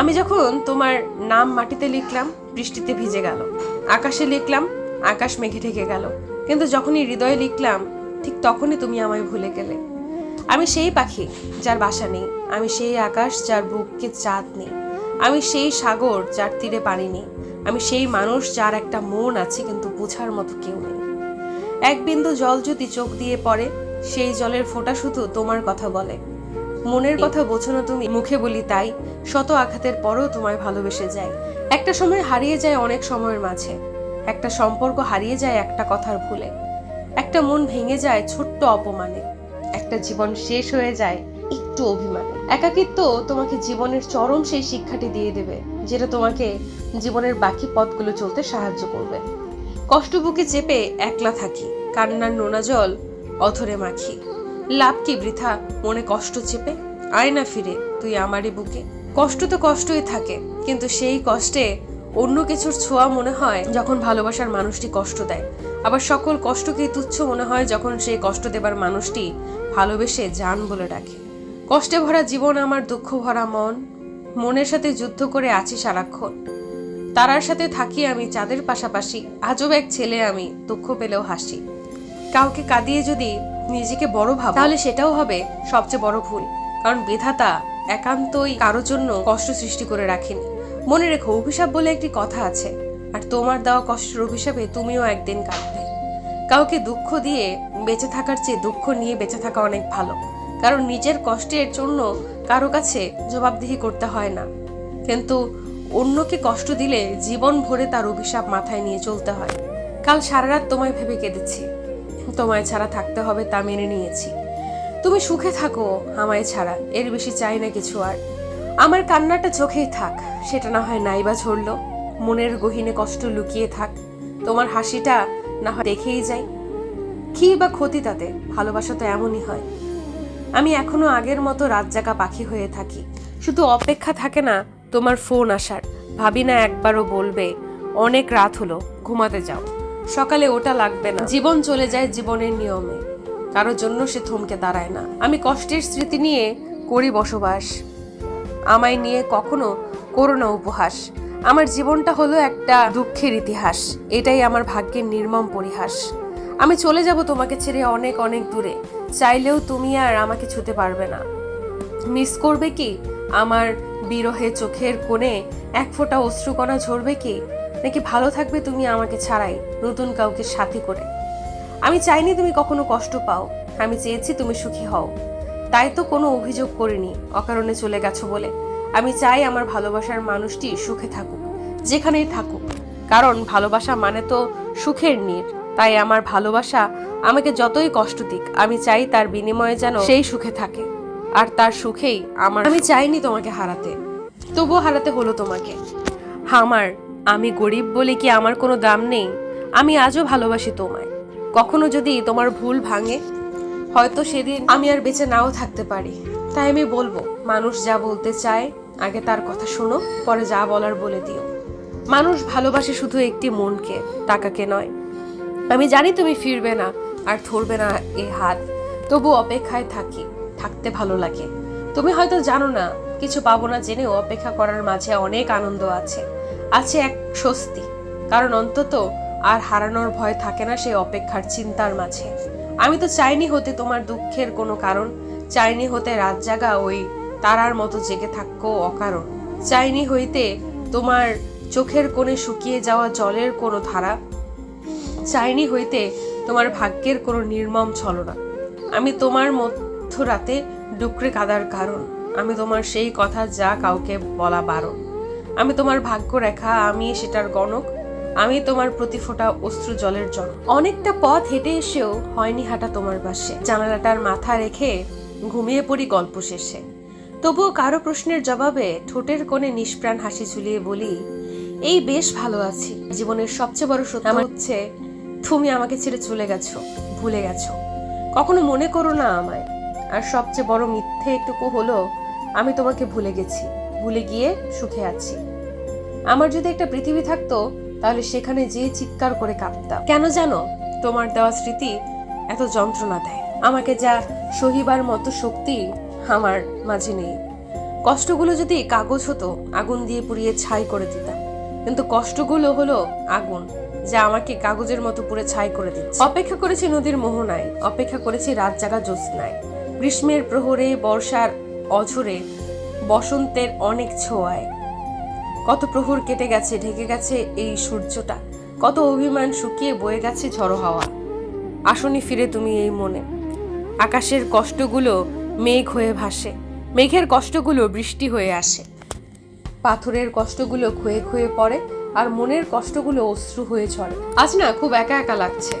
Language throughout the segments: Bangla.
আমি যখন তোমার নাম মাটিতে লিখলাম, বৃষ্টিতে ভিজে গেল। আকাশে লিখলাম, আকাশ মেঘে ঢেকে গেল। কিন্তু যখনই হৃদয়ে লিখলাম, ঠিক তখনই তুমি আমায় ভুলে গেলে। আমি সেই পাখি যার বাসা নেই, আমি সেই আকাশ যার বুককে চাঁদ নেই, আমি সেই সাগর যার তীরে পানি নেই, আমি সেই মানুষ যার একটা মন আছে কিন্তু বোঝার মতো কেউ নেই। এক বিন্দু জল যদি চোখ দিয়ে পড়ে, সেই জলের ফোঁটা শুধু তোমার কথা বলে। মনের কথা বোঝো না তুমি মুখে বলি তাই, শত আঘাতের পরও তোমায় ভালোবেসে যায় একটা সময় হারিয়ে যায় অনেক সময়ের মাঝে, একটা সম্পর্ক হারিয়ে যায় একটা কথার ভুলে। একটা মন ভেঙে যায় ছোট্ট অপমানে, একটা জীবন শেষ হয়ে যায় একটু অভিমানে। একাকিত্ব তোমাকে জীবনের চরম সেই শিক্ষাটি দিয়ে দেবে, যেটা তোমাকে জীবনের বাকি পথগুলো চলতে সাহায্য করবে। কষ্ট বুকে চেপে একলা থাকি, কান্নার নোনা জল অথরে মাখি। লাভ কি বৃথা? মনে কষ্ট চেপে। আয় না ফিরে, তুই আমারই বুকে। কষ্ট তো কষ্টই থাকে, কিন্তু সেই কষ্টে অন্য কিছুর ছোঁয়া মনে হয় যখন ভালোবাসার মানুষটি কষ্ট দেয়। আবার সকল কষ্টকেই তুচ্ছ মনে হয় যখন সেই কষ্ট দেবার মানুষটি ভালোবেসে যান বলে ডাকে। কষ্টে ভরা জীবন আমার, দুঃখ ভরা মন। মনের সাথে যুদ্ধ করে আছি সারাক্ষণ। তারার সাথে থাকি আমি, চাঁদের পাশাপাশি। আজব এক ছেলে আমি, দুঃখ পেলেও হাসি। কাউকে কাঁদিয়ে যদি নিজেকে বড় ভাব। তাহলে সেটাও হবে সবচেয়ে বড় ভুল। কারণ বিধাতা একান্তই কারোর জন্য কষ্ট সৃষ্টি করে রাখেনি। মনে রেখো, অভিশাপ বলে একটি কথা আছে। আর তোমার দেওয়া কষ্টের অভিশাপে তুমিও একদিন কাঁদবে। কাউকে দুঃখ দিয়ে বেঁচে থাকার চেয়ে দুঃখ নিয়ে বেঁচে থাকা অনেক ভালো। কারণ নিজের কষ্টের জন্য কারও কাছে জবাবদিহি করতে হয় না। কিন্তু অন্যকে কষ্ট দিলে জীবন ভরে তার অভিশাপ মাথায় নিয়ে চলতে হয়। কাল সারা রাত তোমায় ভেবে কেঁদেছি। তোমায় ছাড়া থাকতে হবে তা মেনে নিয়েছি। তুমি সুখে থাকো আমায় ছাড়া, এর বেশি চাই না কিছু আর। আমার কান্নাটা চোখেই থাক, সেটা না হয় নাইবা ঝরলো। মনের গহিনে কষ্ট লুকিয়ে থাক, তোমার হাসিটা না হয় দেখেই যাই। কি বা ক্ষতি তাতে, ভালোবাসা তো এমনই হয়। আমি এখনও আগের মতো রাত জাগা পাখি হয়ে থাকি। শুধু অপেক্ষা থাকে না, তোমার ফোন আসার। ভাবি না একবারও বলবে, অনেক রাত হলো, ঘুমাতে যাও। সকালে ওটা লাগবে না। জীবন চলে যায় জীবনের নিয়মে। কারোর জন্য সে থমকে দাঁড়ায় না। আমি কষ্টের স্মৃতি নিয়ে করি বসবাস। আমায় নিয়ে কখনো করো না উপহাস। আমার জীবনটা হলো একটা দুঃখের ইতিহাস। এটাই আমার ভাগ্যের নির্মম পরিহাস। আমি চলে যাব তোমাকে ছেড়ে অনেক অনেক দূরে। চাইলেও তুমি আর আমাকে ছুতে পারবে না। মিস করবে কি? আমার বিরহে চোখের কোণে এক ফোঁটা অশ্রুকণা ঝরবে কি? নাকি ভালো থাকবে তুমি আমাকে ছাড়াই, নতুন কাউকে সাথী করে? আমি চাইনি তুমি কখনো কষ্ট পাও, আমি চেয়েছি তুমি সুখী হও। তাই তো কোনো অভিযোগ করিনি, অকারণে চলে গেছো বলে। আমি চাই আমার ভালোবাসার মানুষটি সুখে থাকুক, যেখানেই থাকুক। কারণ ভালোবাসা মানে তো সুখের নীর, তাই আমার ভালোবাসা আমাকে যতই কষ্ট দিক, আমি চাই তার বিনিময়ে যেন সেই সুখে থাকে। আর তার সুখেই আমার আমি চাইনি তোমাকে হারাতে। তবুও হারাতে হলো তোমাকে। আমার আমি গরিব বলে কি আমার কোনো দাম নেই? আমি আজও ভালোবাসি তোমায়। কখনো যদি তোমার ভুল ভাঙে হয়তো সেদিন আমি আর বেঁচে নাও থাকতে পারি। তাই আমি বলব মানুষ যা বলতে চায় আগে তার কথা শোনো পরে যা বলার বলে দিও। মানুষ ভালোবাসে শুধু একটি মনকে টাকাকে নয়। আমি জানি তুমি ফিরবে না আর ধরবে না এ হাত। তবু অপেক্ষায় থাকি। থাকতে ভালো লাগে। তুমি হয়তো জানো না, কিছু পাবো না জেনেও অপেক্ষা করার মাঝে অনেক আনন্দ আছে। আছে এক স্বস্তি, কারণ অন্তত আর হারানোর ভয় থাকে না সেই অপেক্ষার চিন্তার মাঝে। আমি তো চাইনি হতে তোমার দুঃখের কোনো কারণ, চাইনি হতে রাত জাগা ওই তারার মতো জেগে থাকো অকারণ। চাইনি হইতে তোমার চোখের কোণে শুকিয়ে যাওয়া জলের কোনো ধারা, চাইনি হইতে তোমার ভাগ্যের কোনো নির্মম ছলনা। আমি তোমার মধ্যরাতে ডুকরে কাদার কারণ। আমি তোমার সেই কথা যা কাউকে বলা বারণ। আমি তোমার ভাগ্য রেখা আমি সেটার গণক। আমি তোমার প্রতি ফোঁটা অশ্রু জলের জল অনেকটা পথ হেঁটে এসেও হয়নি হাঁটা তোমার পাশে। জানালাটার মাথা রেখে ঘুমিয়ে পড়ি গল্প শেষে। তবুও কারও প্রশ্নের জবাবে ঠোঁটের কোণে নিষ্প্রাণ হাসি ঝুলিয়ে বলি এই বেশ ভালো আছি। জীবনের সবচেয়ে বড় সত্য হচ্ছে তুমি আমাকে ছেড়ে চলে গেছো ভুলে গেছো। কখনো মনে করো না আমায়। আর সবচেয়ে বড় মিথ্যে একটুকু হলো, আমি তোমাকে ভুলে গেছি, ভুলে গিয়ে সুখে আছি। আমার যদি একটা পৃথিবী থাকতো, তাহলে সেখানে যে চিৎকার করে কাঁপতাম। কেন জানো? তোমার দেওয়া স্মৃতি এত যন্ত্রণা দেয়। আমাকে যা সহিবার মতো শক্তি আমার মাঝে নেই। কষ্টগুলো যদি কাগজ হতো, আগুন দিয়ে পুড়িয়ে ছাই করে দিতাম। কিন্তু কষ্টগুলো হলো আগুন, যা আমাকে কাগজের মতো পুড়ে ছাই করে দিচ্ছে। অপেক্ষা করেছি নদীর মোহনায়, অপেক্ষা করেছি রাত জাগা জ্যোৎস্নায়। গ্রীষ্মের প্রহরে, বর্ষার অঝরে, বসন্তের অনেক ছোঁয়ায়। কত প্রহর কেটে গেছে, ঢেকে গেছে এই সূর্যটা। কত অভিমান শুকিয়ে বয়ে গেছে ঝড়ো হাওয়া। আসনি ফিরে তুমি এই মনে। আকাশের কষ্টগুলো মেঘ হয়ে ভাসে। মেঘের কষ্টগুলো বৃষ্টি হয়ে আসে। পাথরের কষ্টগুলো ক্ষয়ে ক্ষয়ে পড়ে আর মনের কষ্টগুলো অশ্রু হয়ে ঝরে। আজ না খুব একা একা লাগছে।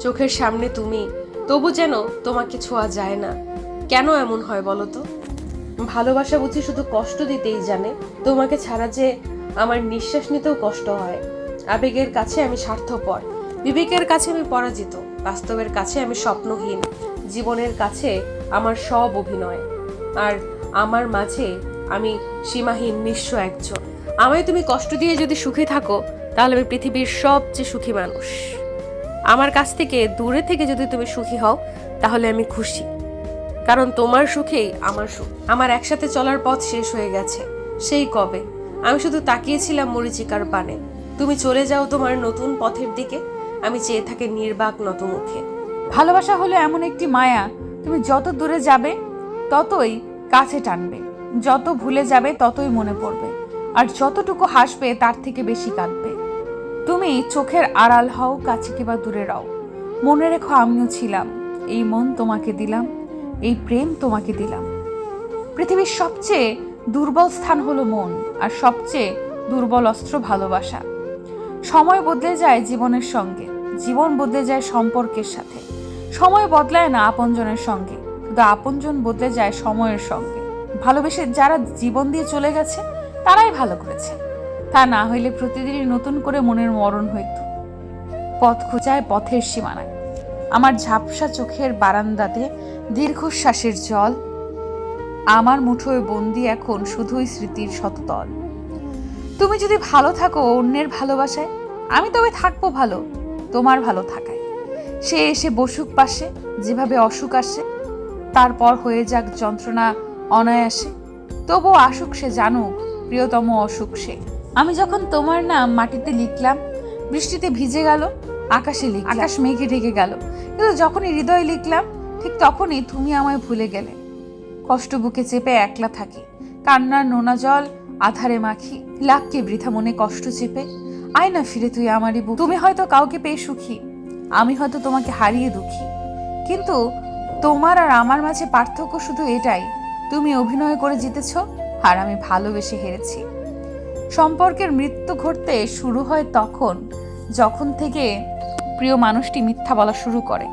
চোখের সামনে তুমি তবু যেন তোমাকে ছোঁয়া যায় না। কেন এমন হয় বলো তো? ভালোবাসা বুঝি শুধু কষ্ট দিতেই জানে। তোমাকে ছাড়া যে আমার নিঃশ্বাস নিতেও কষ্ট হয়। আবেগের কাছে আমি স্বার্থপর। বিবেকের কাছে আমি পরাজিত। বাস্তবের কাছে আমি স্বপ্নহীন। জীবনের কাছে আমার সব অভিনয়। আর আমার মাঝে আমি সীমাহীন, নিঃস্ব একজন। আমায় তুমি কষ্ট দিয়ে যদি সুখী থাকো, তাহলে আমি পৃথিবীর সবচেয়ে সুখী মানুষ। আমার কাছ থেকে দূরে থেকে যদি তুমি সুখী হও, তাহলে আমি খুশি। কারণ তোমার সুখেই আমার সুখ। আমার একসাথে চলার পথ শেষ হয়ে গেছে। সেই কবে? আমি শুধু তাকিয়েছিলাম মরিচিকার পানে। তুমি চলে যাও তোমার নতুন পথের দিকে। আমি চেয়ে থাকি নির্বাক নত মুখে ভালোবাসা হলো এমন একটি মায়া। তুমি যত দূরে যাবে, ততই কাছে টানবে। যত ভুলে যাবে, ততই মনে পড়বে। আর যতটুকু হাসবে, তার থেকে বেশি কাঁদবে। তুমি চোখের আড়াল হও, কাছে কিংবা দূরে রাও। মনে রেখো আমিও ছিলাম। এই মন তোমাকে দিলাম, এই প্রেম তোমাকে দিলাম। পৃথিবীর সবচেয়ে দুর্বল স্থান হলো মন, আর সবচেয়ে দুর্বল অস্ত্র ভালোবাসা। সময় বদলে যায় জীবনের সঙ্গে, জীবন বদলে যায় সম্পর্কের সাথে। সময় বদলায় না আপনজনের সঙ্গে, শুধু আপনজন বদলে যায় সময়ের সঙ্গে। ভালোবেসে যারা জীবন দিয়ে চলে গেছে, তারাই ভালো করেছে। তা না হইলে প্রতিদিনই নতুন করে মনের মরণ হইত। পথ খোঁজায় পথের সীমানায়। আমার ঝাপসা চোখের বারান্দাতে দীর্ঘশ্বাসের জল। আমার মুঠোয় বন্দি এখন শুধুই স্মৃতির শততল তুমি যদি ভালো থাকো অন্যের ভালোবাসায়, আমি তবে থাকব ভালো, তোমার ভালো থাকায়। সে এসে বসুক পাশে, যেভাবে অসুখ আসে, তারপর হয়ে যাক যন্ত্রণা অনায়াসে। তবুও আসুক সে জানুক, প্রিয়তম অসুখ সে। আমি যখন তোমার নাম মাটিতে লিখলাম, বৃষ্টিতে ভিজে গেল, আকাশে লিখ আকাশ মেঘে ঢেকে গেল। কিন্তু যখনই হৃদয়ে লিখলাম, ঠিক তখনই তুমি আমায় ভুলে গেলে। কষ্ট বুকে চেপে একলা থাকি, কান্নার নোনা জল আধারে মাখি লাভকে বৃথা মনে কষ্ট চেপে। আয় না ফিরে তুই আমারই বুক। তুমি হয়তো কাউকে পেয়ে সুখী, আমি হয়তো তোমাকে হারিয়ে দুঃখী। কিন্তু তোমার আর আমার মাঝে পার্থক্য শুধু এটাই, তুমি অভিনয় করে জিতেছ, আর আমি ভালোবেসে হেরেছি। সম্পর্কের মৃত্যু ঘটতে শুরু হয় তখন যখন থেকে প্রিয় মানুষটি মিথ্যা বলা শুরু করে।